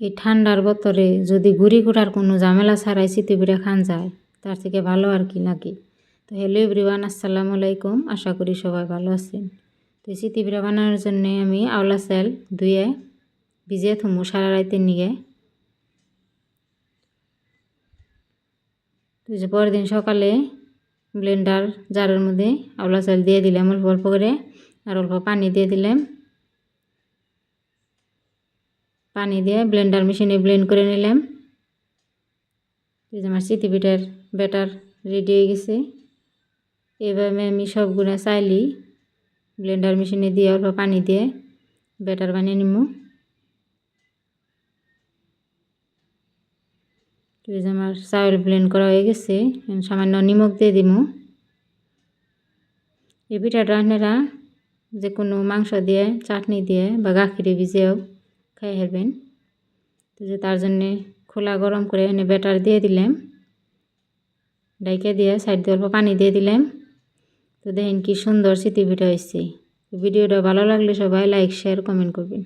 এই ঠান্ডার বতরে যদি গুড়ি গুড়ার কোনো ঝামেলা ছাড়াই চিতই পিঠা খান যায়, তার থেকে ভালো আর কি নাকি? তো হ্যালো এভরিওয়ান আসসালামু আলাইকুম। আশা করি সবাই ভালো আছেন। তো চিতই পিঠা বানানোর জন্যে আমি আওলা চাল ধুয়ে ভিজিয়ে থুমু সারা রাইতে নিয়ে তো যে পরের দিন সকালে ব্লেন্ডার জারের মধ্যে আওলা চাল দিয়ে দিলাম অল্প অল্প করে, আর অল্প পানি দিয়ে দিলাম। পানি দিয়ে ব্লেন্ডার মেশিনে ব্লেন্ড করে নিলাম। আমার চিতি পিঠার ব্যাটার রেডি হয়ে গেছে। এভাবে আমি সবগুলো চাইলি ব্লেন্ডার মেশিনে দিয়ে অল্প পানি দিয়ে ব্যাটার বানিয়ে নিব আমার চাউল ব্লেন্ড করা হয়ে গেছে সামান্য নিমখ দিয়ে দিব এই পিঠাটা আপনারা যে কোনো মাংস দিয়ে, চাটনি দিয়ে বা গাখিরে ভিজেও খাই হেবেন তো যে তার জন্যে খোলা গরম করে এনে ব্যাটার দিয়ে দিলাম। ডাইকে দিয়ে সাইড দিয়ে অল্প পানি দিয়ে দিলাম। তো দেখেন কি সুন্দর স্মৃতি পিঠা হয়েছে ভিডিওটা ভালো লাগলে সবাই লাইক শেয়ার কমেন্ট করবেন।